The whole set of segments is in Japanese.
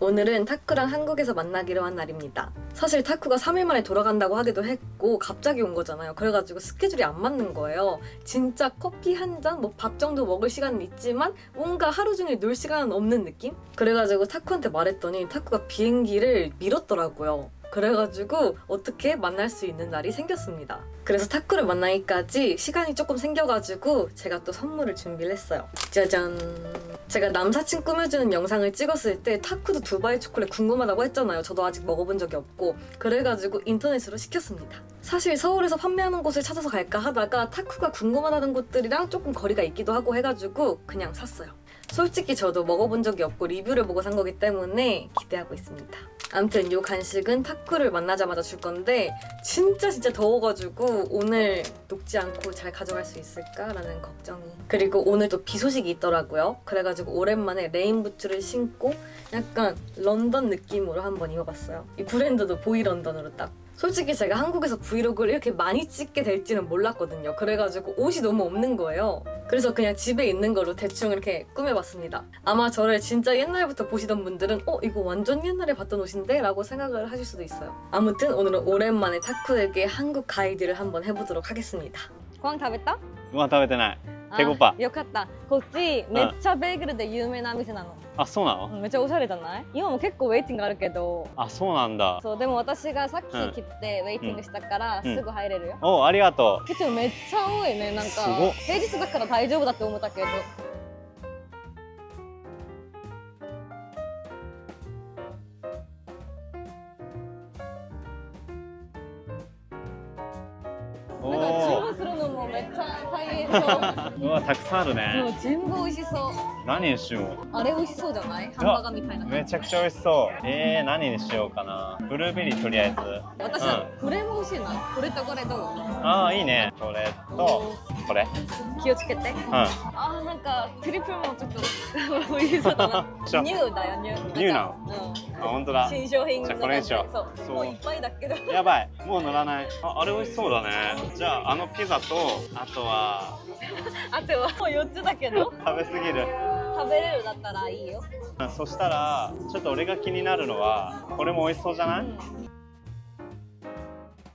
오늘은 타쿠랑 한국에서 만나기로 한 날입니다. 사실 타쿠가 3일 만에 돌아간다고 하기도 했고 갑자기 온 거잖아요. 그래가지고 스케줄이 안 맞는 거예요. 진짜 커피 한 잔, 뭐 밥 정도 먹을 시간은 있지만 뭔가 하루 종일 놀 시간은 없는 느낌? 그래가지고 타쿠한테 말했더니 타쿠가 비행기를 미뤘더라고요. 그래가지고 어떻게 만날 수 있는 날이 생겼습니다. 그래서 타쿠를 만나기까지 시간이 조금 생겨가지고 제가 또 선물을 준비를 했어요. 짜잔. 제가 남사친 꾸며주는 영상을 찍었을 때 타쿠도 두바이 초콜릿 궁금하다고 했잖아요. 저도 아직 먹어본 적이 없고 그래가지고 인터넷으로 시켰습니다. 사실 서울에서 판매하는 곳을 찾아서 갈까 하다가 타쿠가 궁금하다는 곳들이랑 조금 거리가 있기도 하고 해가지고 그냥 샀어요. 솔직히 저도 먹어본 적이 없고 리뷰를 보고 산 거기 때문에 기대하고 있습니다. 아무튼 이 간식은 타쿠를 만나자마자 줄 건데 진짜 진짜 더워가지고 오늘 녹지 않고 잘 가져갈 수 있을까라는 걱정이. 그리고 오늘 또 비 소식이 있더라고요. 그래가지고 오랜만에 레인부츠를 신고 약간 런던 느낌으로 한번 입어봤어요. 이 브랜드도 보이 런던으로 딱 솔직히 제가 한국에서 브이로그를 이렇게 많이 찍게 될지는 몰랐거든요. 그래가지고 옷이 너무 없는 거예요. 그래서 그냥 집에 있는 거로 대충 이렇게 꾸며봤습니다. 아마 저를 진짜 옛날부터 보시던 분들은 어 이거 완전 옛날에 봤던 옷인데? 라고 생각을 하실 수도 있어요. 아무튼 오늘은 오랜만에 타쿠에게 한국 가이드를 한번 해보도록 하겠습니다. 광 다 뱉다? ご飯食べてない ペコパよかった。こっちめっちゃベーグルで有名な店なの。あそうなの、めっちゃおしゃれじゃない?今も結構ウェイティングあるけど、あそうなんだ.そうでも私がさっき来てウェイティングしたからうん。すぐ入れるよ。おありがとけどめっちゃ多いね。なんか平日だから大丈夫だって思ったけど。う。なんか注お文するのもめっちゃ大変そう。ーうわたくさんあるもねう全部美味しそう。何にしよあれ美味しそうじゃない？ハンバーガーみたいな。めちゃくちゃ美味しそうえー、何にしようかなブルーベリーとりあえず私はこれも美味しいな。これとこれどう？ああいいねこれとこれ。気をつけて。うあーなんかトリプルもちょっと美味しそうニューだよニュー。ニューなの？うん。んあ本当だ。新商品じゃあこれにしよう。そう。そう。もういっぱいだけど。やばい。もう乗らない。ああれ美味しそうだね。じゃああのピザとあとは あとはもう4つだけど。食べ過ぎる。食べれるだったらいいよ、そしたらちょっと俺が気になるのはこれも美味しそうじゃない、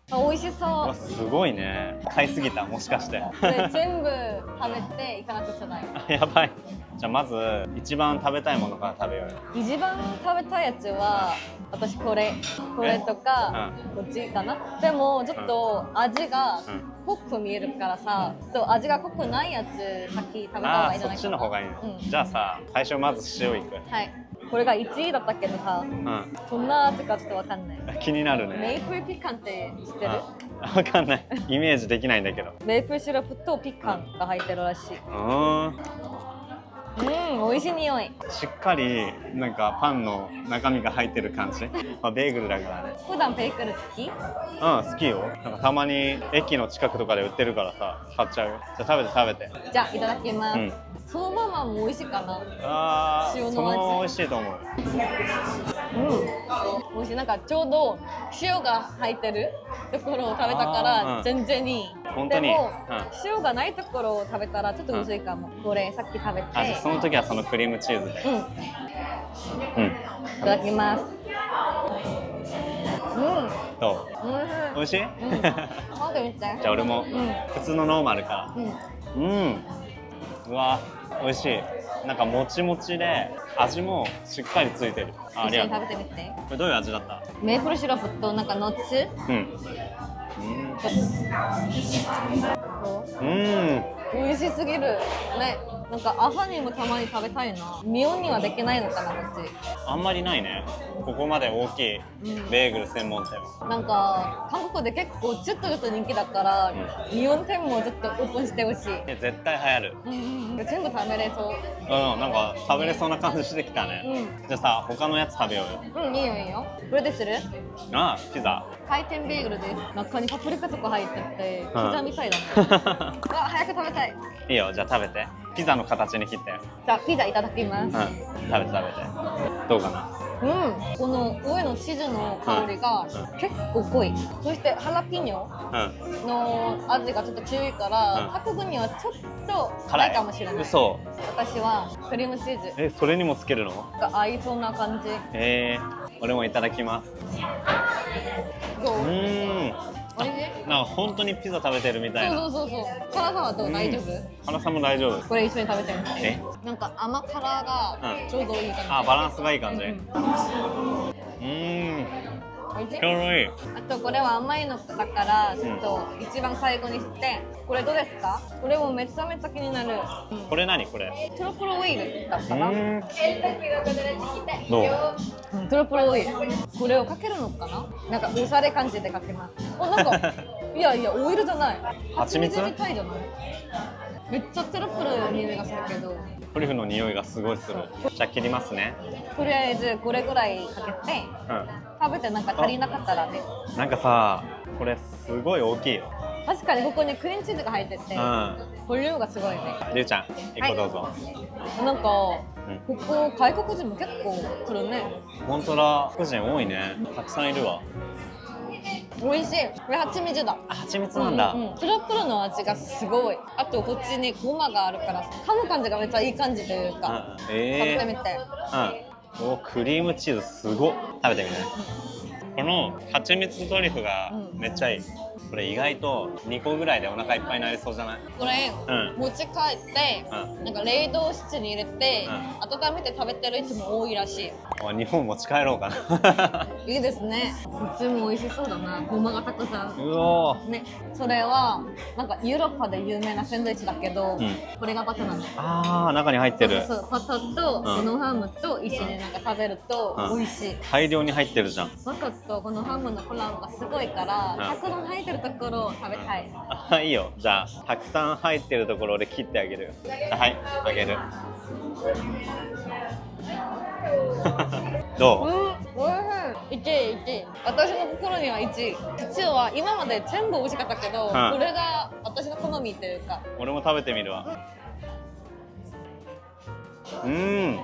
あ美味しう。そわすごいね。買いすぎたもしかして。うこれ全部食べていかなくちゃない やばい。じゃあまず一番食べたいものから食べようよ。一番食べたいやつは私これ。これとか、こっちかな。でもちょっと味がうん。濃く見えるからさ、ちょっと味が濃くないやつ先食べた方がいいんじゃないかな。ちの方がいいの、うん。じゃあさ最初まず塩いく。はいこれが1位だったけどさうん。どんな味かちょっとわかんない。気になるね。メープルピカンって知ってる？あわかんない。イメージできないんだけど。メープルシロップとピカンが入ってるらしい。うーん。うん、美味しい匂い。しっかりなんかパンの中身が入ってる感じ、まあ、ベーグルだからね。普段ベーグル好き？うん好きよ。なんかたまに駅の近くとかで売ってるからさ買っちゃうよ。じゃあ食べて食べて。じゃあいただきます。うんそのままも美味しいかな。あー塩の味そのまま美味しいと思ううん。美味しい。なんかちょうど塩が入ってるところを食べたかあーらうん全然いい。本当にでも、うん塩がないところを食べたらちょっと薄いかも。これさっき食べて。あじゃあその時はそのクリームチーズでうん。いうんただきます。う？ん。ど。う美味しい、うん。食べてみて。じゃあ俺もうん。普通のノーマルかうん。らうんうわ美味しい。なんかもちもちで味もしっかりついてる。ああり一緒にがとう。食べてみて。これどういう味だった？メープルシロップとなんかノッツうん。うん。うん。美味しすぎる。ねなんか朝にもたまに食べたいな。ミオンにはできないのかなこっち。あんまりないね。ここまで大きいうん。ベーグル専門店は。なんか韓国で結構ちょっとちょっと人気だから、ミオン店もちょっとオープンしてほしい、え絶対流行る。うんうんうん、全部食べれそう。うんなんか食べれそうな感じしてきたね、うじゃあさ他のやつ食べようよ。んうんいいよいいよ。これでする？あピザ。回転ベーグルです。中にパプリカとか入っててピうん。ザみたいだね、わ早く食べたい。いいよじゃあ食べてピザの形に切ったよじゃあピザいただきます、うん食べて食べて。どうかな？うん、この上のチーズの香りが結構濃い、そしてハラピーニョうんの味がちょっと強いから、うんタクにはちょっと辛い。かもしれない。嘘。私はクリームチーズ。えそれにもつけるの？が合いそうな感じ。え。ー、俺もいただきます。どう、んなんか本当にピザ食べてるみたいな。そうそうそうそう。辛さはどう、うん大丈夫？辛さも大丈夫。これ一緒に食べてみえ？てなんか甘辛がうん。ちょうどいい感じ、あバランスがいい感じ。ううんちょうどいい。あとこれは甘いのだからちょっと一番最後にして。これどうですか？これもめちゃめちゃ気になる、これ何これ？トロプロオイルだっうたかーん。どう。うん。トロプロオイル。これをかけるのかな？なんかおしゃれ感じでかけます。おなんか いやいやオイルじゃない。蜂蜜みたいじゃない？めっちゃトロプロの匂いがするけど。トリュフの匂いがすごいする。じゃあ切りますね。とりあえずこれぐらいかけて。うん食べてなんか足りなかったらね。なんかさこれすごい大きいよ。確かにここにクリームチーズが入っててうん。ボリュームがすごいね。りゅうちゃん一個どうぞ、なんかうん。ここ外国人も結構来るね。本当だ。福神多いね。たくさんいるわ。美味しい。これ蜂蜜だ。あ蜂蜜なんだ、うんうん、プルプルの味がすごい。あとこっちにごまがあるから噛む感じがめっちゃいい感じというか、うん。食べえてみて、ー、うんおクリームチーズすごっ。食べてみてこの蜂蜜トリュフがうん。めっちゃいい、これ意外と2個ぐらいでお腹いっぱいになりそうじゃない？これうん。持ち帰って、うなんか冷凍室に入れて、う温めて食べてる人も多いらしい。あ日本持ち帰ろうかな。いいですね。こっちも美味しそうだな。ごまがたくさん。うおー。ね。それはなんかヨーロッパで有名なサンドイッチだけど、うん。これがバターなの。あー中に入ってる。そうそうバターとうん。このハムと一緒になんか食べるとうん。美味しい、大量に入ってるじゃん。バターとこのハムのコラボがすごいから、うん。たくさん入ってるところを食べたい、あ いいよ。じゃあたくさん入ってるところ俺切ってあげる。はいあげる。どう？うん、おいしい。1位、1位。私の心には1位。実は今まで全部美味しかったけど、ん。これが私の好みというか、俺も食べてみるわうん。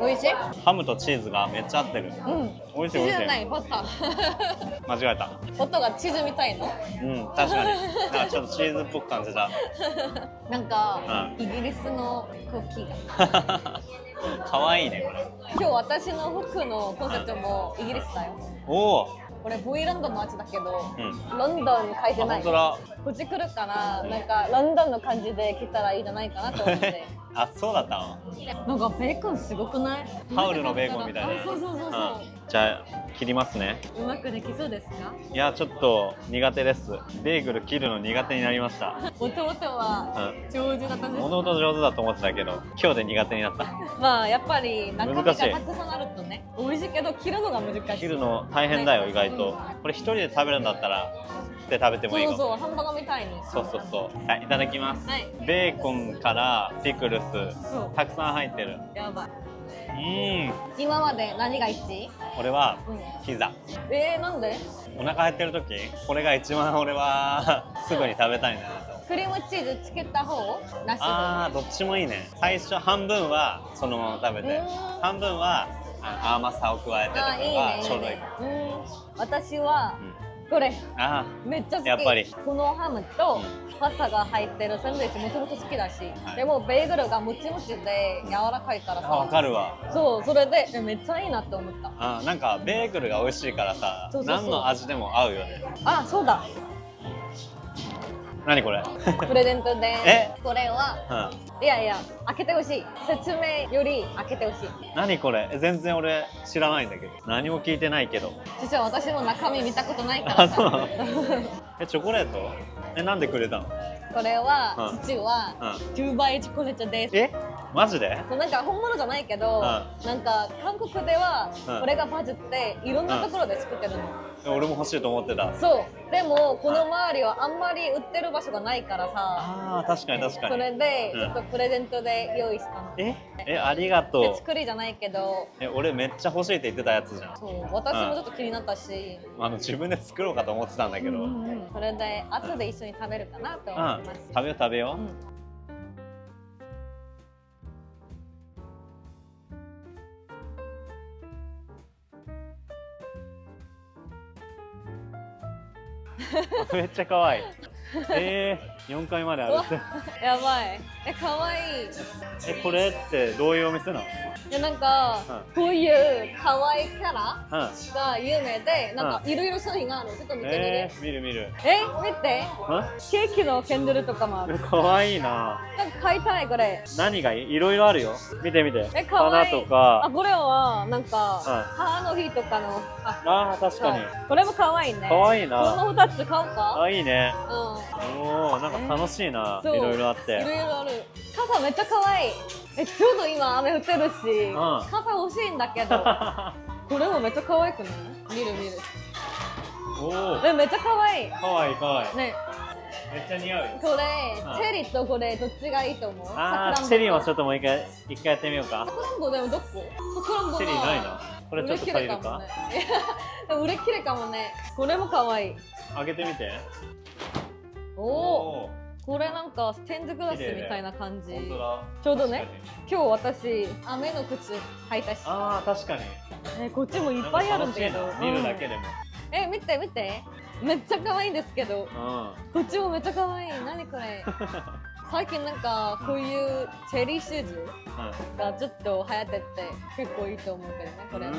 美味しい？ハムとチーズがめっちゃ合ってる。うん。美味しい美味しい。チーズじゃない、バター。間違えた。音がチーズみたいの？うん確かに。なんかちょっとチーズっぽく感じた。なんか、イギリスのクッキーが。可愛いねこれ。今日私の服のコンセプトもイギリスだよ。おお。これ V ランドの味だけど、うん。ロンドン書いてない。こっち来るから、なんかロンドンの感じで来たらいいんじゃないかなと思って。あそうだったの？なんかベーコンすごくない？ハウルのベーコンみたいなあそうそうそうそう、うん。じゃあ切りますね。うまくできそうですか？いやちょっと苦手です。ベーグル切るの苦手になりました。もともとはうん上手だったんですもともと上手だと思ってたけど今日で苦手になった。まあやっぱり中身がたくさんあるとね美味しいけど切るのが難しい。切るの大変だよね意外と。これ一人で食べるんだったらで食べてもいいかも。そうそうハンバーガーみたいに。そうそうそう。はいいただきます。はい。ベーコンからピクルスそう。たくさん入ってる。やばい。うん。今まで何が1位？俺はうん。ピザ。えー、なんで？お腹減ってる時これが一番俺は すぐに食べたいなと。クリームチーズつけた方なし？あーどっちもいいね。最初半分はそのまま食べてうん。半分はあ甘さを加えてとかあーいいがねいいちょうどいいねうん。私はうんこれ。あめっちゃ好き。やっぱり。このハムとパスタが入ってるサンドイッチもともと好きだし、はい。でもベーグルがもちもちで柔らかいからーあ分かるわ。そうそれでえめっちゃいいなって思った。あーなんかベーグルが美味しいからさ何の味でも合うよね。あそうだ何これ？プレゼントでえ？これはうん。いやいや開けてほしい。説明より開けてほしい。何これ？え全然俺知らないんだけど。何も聞いてないけど。実は私の中身見たことないからあそう。えチョコレート？えなんでくれたの？これはうん。実はうん。ドゥバイチョコレートですえ？マジで？そうなんか本物じゃないけど、うなんか韓国ではうん。これがバズっていろんなところで作ってるの、え俺も欲しいと思ってた。そう。でもこの周りはあんまり売ってる場所がないからさ。あー確かに確かそにれでうん。ちょっとプレゼントで用意したの、え？えありがとう。手作りじゃないけど。え俺めっちゃ欲しいって言ってたやつじゃん。そう。私もちょっと気になったし、あの自分で作ろうかと思ってたんだけど、それで後で一緒に食べるかなと思います、食べよう食べよう、めっちゃ可愛い。えー、4階まである。ってやばい。え可愛い。いえこれってどういうお店なの？やなんか、こういう可愛いキャラうん。が有名でなんかいろいろ商品があるの。ちょっと見てみるえー、見る見る。え見て。ん？ケーキのキャンドルとかもある。可愛いな。なんか買いたいこれ。何がいいいろいろあるよ。見て見て。え可愛い。花とか。あこれはなんか、うん。母の日とかの。ああー確かに。はい。これも可愛いね。可愛いこなの2つ買おうか？あいいね。うおおなんか楽しいな、いろいろあっんいてろいろある。傘めっちゃ可愛い。えちょうど今雨降ってるし、ん。傘欲しいんだけど。これもめっちゃ可愛くない？見る見る。おおえめっちゃ可愛い。かわいいかわいい。ねめっちゃ似合うよ。これ、うん。チェリーとこれどっちがいいと思う？あーチェリーもちょっっともう一回一回やってみようか。さくらんぼでもどこ？さくらんぼがチェリーないなこれちょっと借りるか。売れ切れかもね。これも可愛い。開けてみて。おおおこれなんかステンドグラスみたいな感じ。ちょうどね今日私雨の靴履いたし。あー確かに。えこっちもいっぱいあるんだけど。見るだけでも。うん。え見て見てめっちゃ可愛いんですけど。うんこっちもめっちゃ可愛い。何これ。最近なんかこういうチェリーシューズがちょっと流行ってて結構いいと思うけどね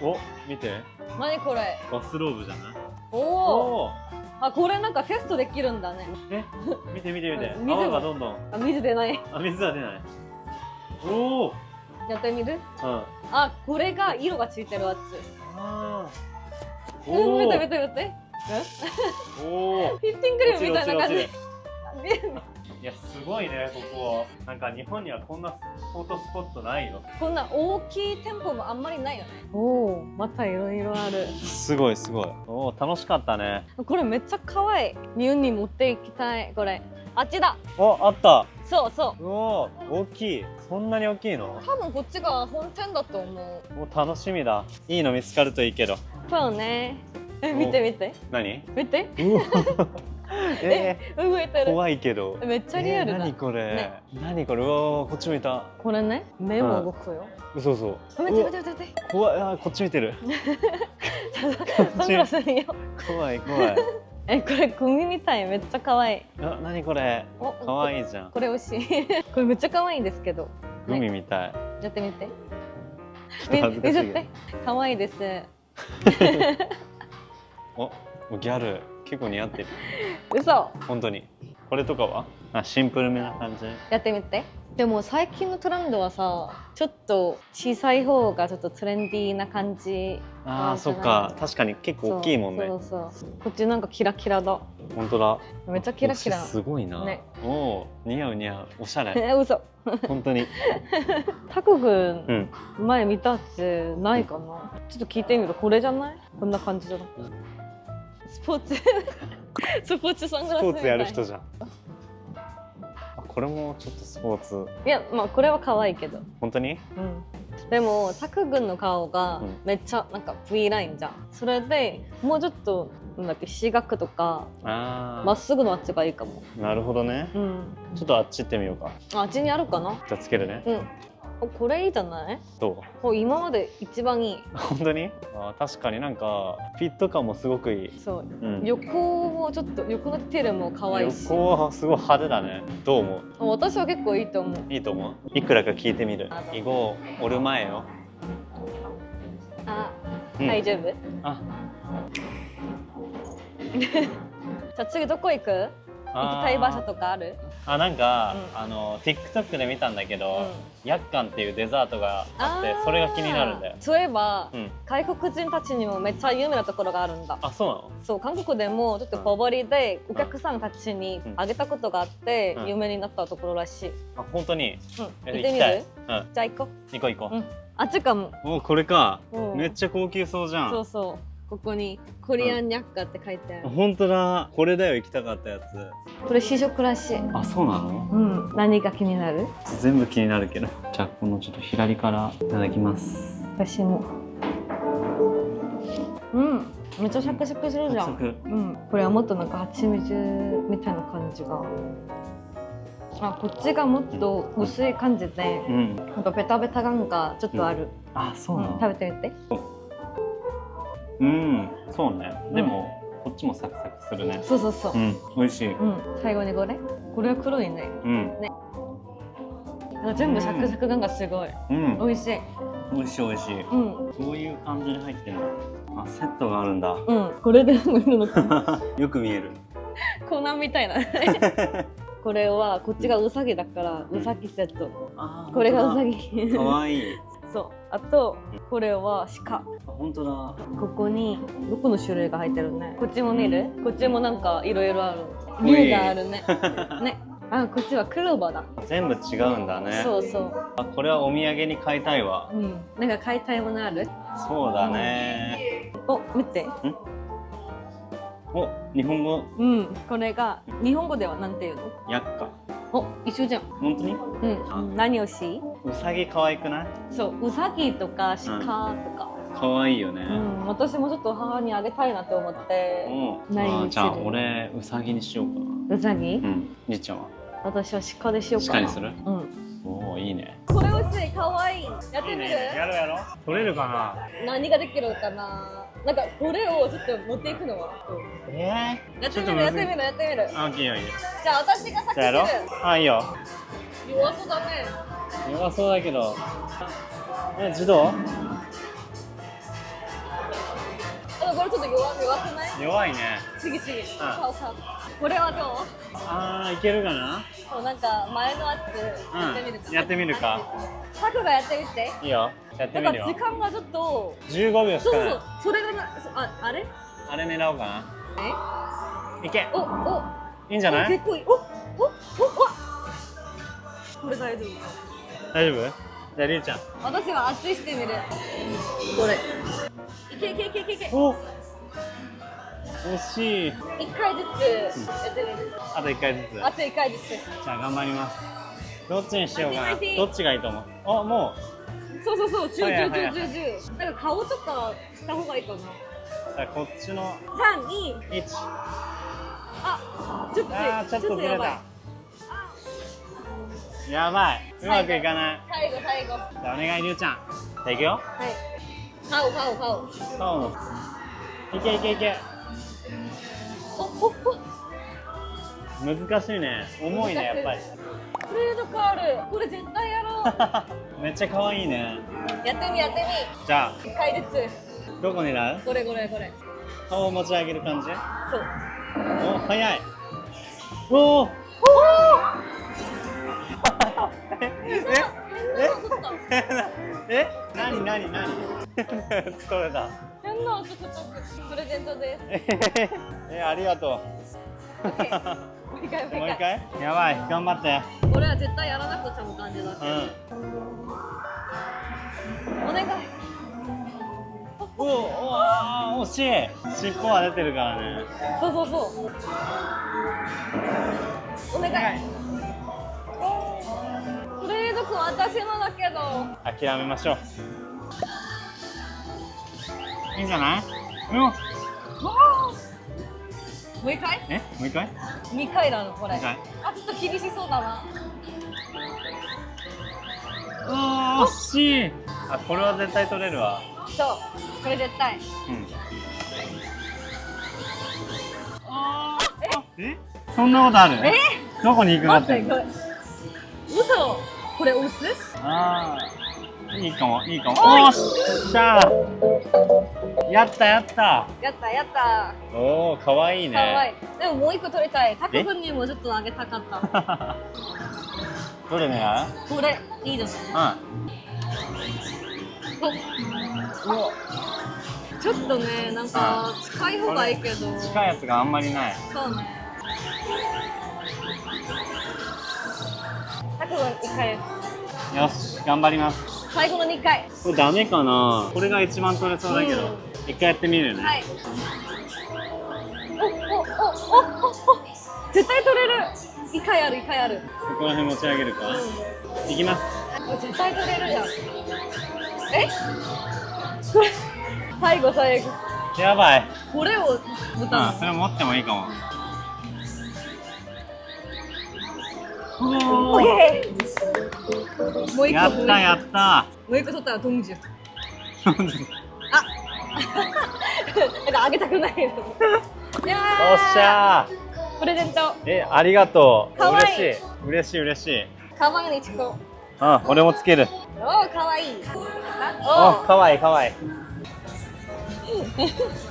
これ。お見て。何これ。バスローブじゃない？おおおあこれなんかテストできるんだね。え？見て見て見て。う ん水がどんどん。あ水出ない。あ水は出ない。おおやってみる？うん。あこれが色がついてるやつあー。うんおお見て見て見ておお フィッティングクリームみたいな感じ。いやすごいねここ。なんか日本にはこんなフォトスポットないよ。こんな大きい店舗もあんまりないよね。おおまたいろいろある。すごいすごい。おお楽しかったね。これめっちゃ可愛い。日本に持っていきたい。これ。あっちだ。おあった。そうそう。うお大きい。そんなに大きいの？多分こっちが本店だと思う。もう楽しみだ。いいの見つかるといいけど。そうね えお。見て見て。何？見て。うわ。え。ー、動いてる。怖いけど。めっちゃリアルだ、えー何これ、ね。何これ？うわーこっち向いた。これね目も動くよ、嘘嘘。見て見て見て見て。怖い。あー こっち見てる。怖い怖い。えこれグミみたいめっちゃ可愛い。あ何これ？お可愛いじゃん。これ美味しい。これめっちゃ可愛いんですけど。グミみたい、やってみて。ちょっと恥ずかしい可愛いですおギャル結構似合ってる。嘘。本当に。これとかは？あシンプルめな感じ。やってみて。でも最近のトレンドはさちょっと小さい方がちょっとトレンディーな感じ。あーそっか。確かに結構大きいもんね。そうそうそうこっちなんかキラキラだ。本当だ。めっちゃキラキラ。推しすごいな、ね。おお似合う似合う。おしゃれ。え 嘘。本当に。タク君うん。前見たってないかな。ちょっと聞いてみる。これじゃない？こんな感じじゃなくてスポーツ。スポーツサングラススポーツやる人じゃん。あこれもちょっとスポーツ。いやまあこれは可愛いけど。本当に？うん。でもタク君の顔がうん。めっちゃなんか V ラインじゃん。それでもうちょっとなんだっけ四角とかあまっすぐのあっちがいいかも。あなるほどね。うん。ちょっとあっち行ってみようか。ああっちにあるかな？じゃあつけるね。うん。おこれいいじゃない？どう？今まで一番いい。本当に？あー確かになんかフィット感もすごくいい、そう。うん、横もちょっと横のテールも可愛いし。横はすごい派手だね。どう思う？私は結構いいと思う。いいと思う？いくらか聞いてみる？あ。囲碁おる前よ、あ、うん。大丈夫？あ。じゃあ次どこ行く？行きたい場所とかある？あなんか、うん。あの TikTok で見たんだけど、うん。ヤッカンっていうデザートがあってー。それが気になるんだよ。そういえば、うん。外国人たちにもめっちゃ有名なところがあるんだ。あそうなの？そう韓国でもちょっと小堀でお客さんたちにうん。あげたことがあってうん。有名になったところらしい、あ本当に？うん、行えってみる？うん。じゃあ行こ行こう行こう、うん、あっちかも、うおこれか。うん。めっちゃ高級そうじゃん。そうそうここにコリアンニャッカって書いてある、本当だ。これだよ行きたかったやつ。これ試食らしい。あそうなの？うん。何が気になる？全部気になるけど。じゃあこのちょっと左からいただきます。私も。うん。めっちゃシャクシャクするじゃん。早速うん。これはもっとなんか蜂蜜みたいな感じが。あこっちがもっと薄い感じでうん。なんかベタベタ感がちょっとある、あそううん。なの食べてみてうんそうねでも、こっちもサクサクするねそうそうそうう。ん美味しいうん。最後にこれ。これは黒いね。うんなんか全部サクサク感がすごい。うん美味しい。美味しい美味しいうん。こういう感じに入ってるのあセットがあるんだうん。これで。よく見えるコナンみたいな。これはこっちがウサギだからウサギセット。これがウサギギ。かわいいそう。あとこれは鹿。あ本当だここにどこの種類が入ってるね。こっちも見る？こっちもなんかいろいろある。竜があるね。ね。あ、こっちはクローバーだ。全部違うんだねそうそう。あこれはお土産に買いたいわうん。なんか買いたいものある？そうだねお、見て。お日本語？うん。これが日本語ではなんていうの？薬価お、一緒じゃん。本当に？うん。何をし？うさぎ可愛くない？そう、ウサギとか鹿とか。可愛いよねうん、私もちょっと母にあげたいなと思って。うん何じゃあ俺うさぎにしようかなウサギ？うんじいちゃんは？私は鹿でしようかな。鹿にする？うん。おおいいねこれ欲しい、可愛いやってみる？やろうやろう取れるか何ができるかな？なんかこれをちょっと持っていくのは。なえやってみる、やってみる、やってみる。ー、あいいよいいよじゃあ私が先じゃあやあいいよる。弱そうだね。弱そうだけどえ自動？あこれちょっと弱弱くない？弱いね次次。これはどう？あーいけるかな？そうなんか前のやつやってみるか。うんやってみるか。タクがやってみて。いいよやってなんかみるよ時間がちょっと。15秒しかないそうそうそれがな、そああれ？あれ狙おうかえ？ないけおお。いいんじゃない？結構いい。おおおわ。これ大丈夫。大丈夫？じゃありゅうちゃん私は熱いしてみる。これ。いけいけいけいけいけ。お惜しい一回ずつやってみる。あと1回ずつあと一回ずつ。じゃあ頑張りますどっちにしようかなどっちがいいと思う？あもそうそうそう。十十はいはいはい十十十。なんか顔とかした方がいいかな。うじゃあこっちの三二。1あ、ちょっとちょっとずれやばいたやばいうまくいかない最後最後。はじゃあお願いりゅうちゃんじゃあいくよい。顔顔顔。顔のいけいけいけ。難しいね。重いねやっぱり。フレードカール。これ絶対やろう。めっちゃ可愛いね。やってみやってじゃみ。一回ずつ。あどこ狙う？これこれこれ。顔を持ち上げる感じ？そう。お早い。おおえ え？え？何何何？取れた変な音ちょっとプレゼントです。ええありがとオッケー。もう一回うもう一回？回やばい頑張ってこれは絶対やらなくちゃも感じだ。うお願い。んおおあー惜しい尻尾は出てるからねそうそうそう。お願い。フレード君私のだけど。諦めましょういいんじゃない？うんもう一回？え？もう一回？も二回なのこれ。う一回。あちょっと厳しそうだな。あー惜しい。あこれは絶対取れるわ。そう。これ絶対。うん。あえ？そんなことある？え？どこに行くの待っててこれ。嘘。これ押す？ああいいかもいいかも。おっしゃーやったやったやったやった。おおかわいいねかわいい。でももう一個取りたい。タク君にもちょっとあげたかった。どれ狙う？これいいですね。うんおちょっとねなんか近い方がいいけど。近いやつがあんまりないそうね。タク君一回。よし頑張ります最後の二回。これダメかな？これが一番取れそうだけど、うん一回やってみるね、はい。おおおおおお絶対取れる。一回ある一回ある。ここら辺持ち上げるか、いきますうん。絶対取れるじゃん。え？これ最後最後。やばいこれをあそ。れ持ってもいいかも。もう一個やったやったもう一個取ったらトンジュ。あ。なんかあげたくないの。いやおっしゃプレゼント。ーえありがとう。かわいい。嬉しい。嬉しい嬉しい。カバンにチコあ俺もつける。おーかわいい。あかわいいかわいい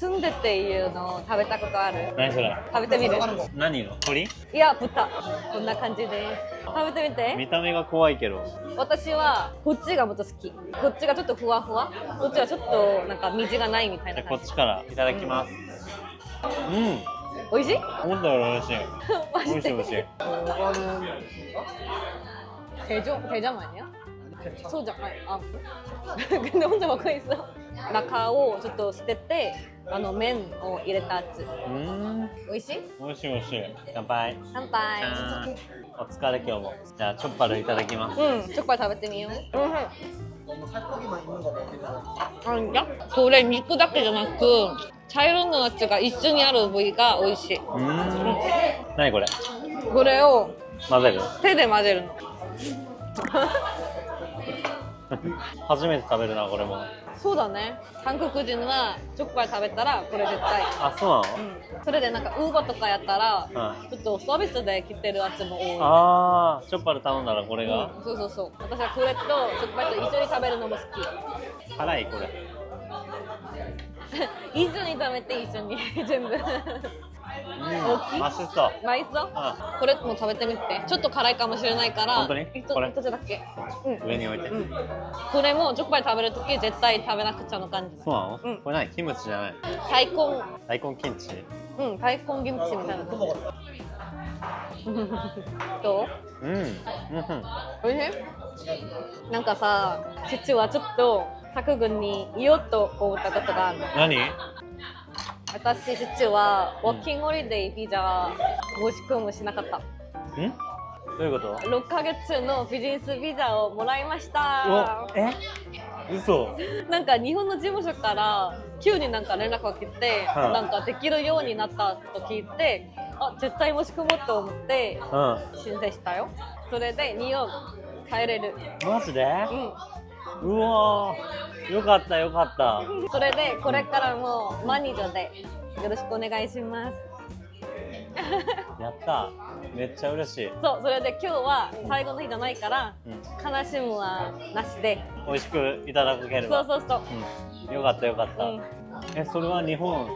住んでっていうのを食べたことある何それ食べてみる何の鳥いや豚こんな感じです食べてみて見た目が怖いけど私はこっちがもっと好きこっちがちょっとふわふわこっちはちょっとなんか水がないみたいじゃあこな感じっちからいただきますうん美味しい思ったより美味しいマジで美味しい美味しい 대정 대장 아니야? 소장 아니 아 근데 혼자 먹고 있어 나카をちょっと捨ててあの麺を入れたやつ。うん。美味しい？美味しい美味しい。乾杯。乾杯。お疲れ今日も。じゃあチョッパルいただきます。うん。チョコパイ食べてみよう。うん。あんじゃ？これ肉だけじゃなく茶色のやつが一緒にある部位が美味しい。うん。何これ？これを混ぜる？手で混ぜるの。初めて食べるなこれもそうだね。韓国人はチョコパイ食べたらこれ絶対。あそうなの？うん。それでなんかウーバーとかやったらはい。ちょっとサービスで来てるやつも多い。あーチョッパル頼んだらこれが。うん、そうそうそう。私はこれとチョコパイと一緒に食べるのも好き。辛いこれ。一緒に食べて一緒に。全部うん。大きいマシそう。マイソこれも食べてみて。ちょっと辛いかもしれないから。本当に？これ？一つだけ？うん。上に置いて、うん。これもチョコパイ食べるとき絶対食べなくちゃの感じそうなの、うん。これ何？キムチじゃない？大根。大根キムチ？うん大根キムチみたいな。どう？うん。おいしい？なんかさ父はちょっと作軍に言おうと思ったことがあるの。何？私父はワーキングホリデービザ申し込むしなかった。ん？どういうこと？6ヶ月のビジネスビザをもらいました。おえ？嘘。なんか日本の事務所から急になんか連絡が来て、はい。なんかできるようになったと聞いてあ絶対申し込もうと思ってう申請したよ。それでニューヨーク帰れる。んマジで？ううわーよかったよかった。んそれでこれからもマニージョでよろしくお願いします。やった。めっちゃ嬉しい、そうそれで今日は最後の日じゃないからうん、悲しむはなしで。美味しくいただければ。そうそうそう。うん、よかったよかった、うん。えそれは日本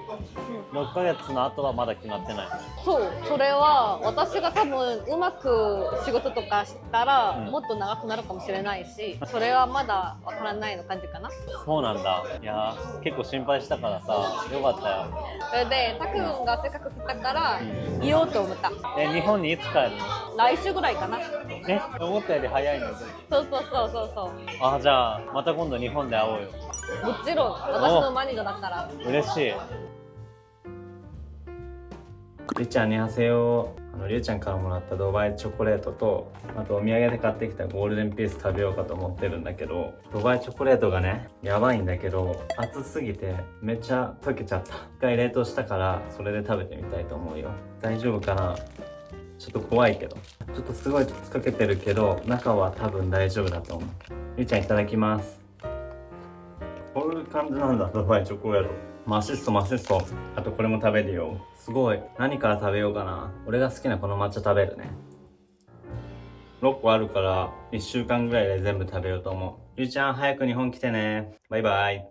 6ヶ月の後はまだ決まってない。そうそれは私が多分うまく仕事とかしたら、うん。もっと長くなるかもしれないしそれはまだわからないの感じかな。そうなんだ。いやー結構心配したからさよかったよ。それでタク君がせっかく来たからうん。言おうと思った。え日本にいつ帰るの？来週ぐらいかな。え思ったより早いの？にそうそうそうそうそう。あじゃあまた今度日本で会おうよ。もちろん私のマニージョだから。嬉しいりゅうちゃんにはせよあのりゅうちゃんからもらったドバイチョコレートとあとお土産で買ってきたゴールデンピース食べようかと思ってるんだけどドバイチョコレートがねやばいんだけど熱すぎてめっちゃ溶けちゃった。一回冷凍したからそれで食べてみたいと思うよ。大丈夫かな？ちょっと怖いけど。ちょっとすごい溶けてるけど中は多分大丈夫だと思う。りゅうちゃんいただきます。こういう感じなんだ、ドバイチョコレート。マシスト、マシスト。あとこれも食べるよ。すごい。何から食べようかな。俺が好きなこの抹茶食べるね。6個あるから、1週間ぐらいで全部食べようと思う。ゆうちゃん、早く日本来てね。バイバイ。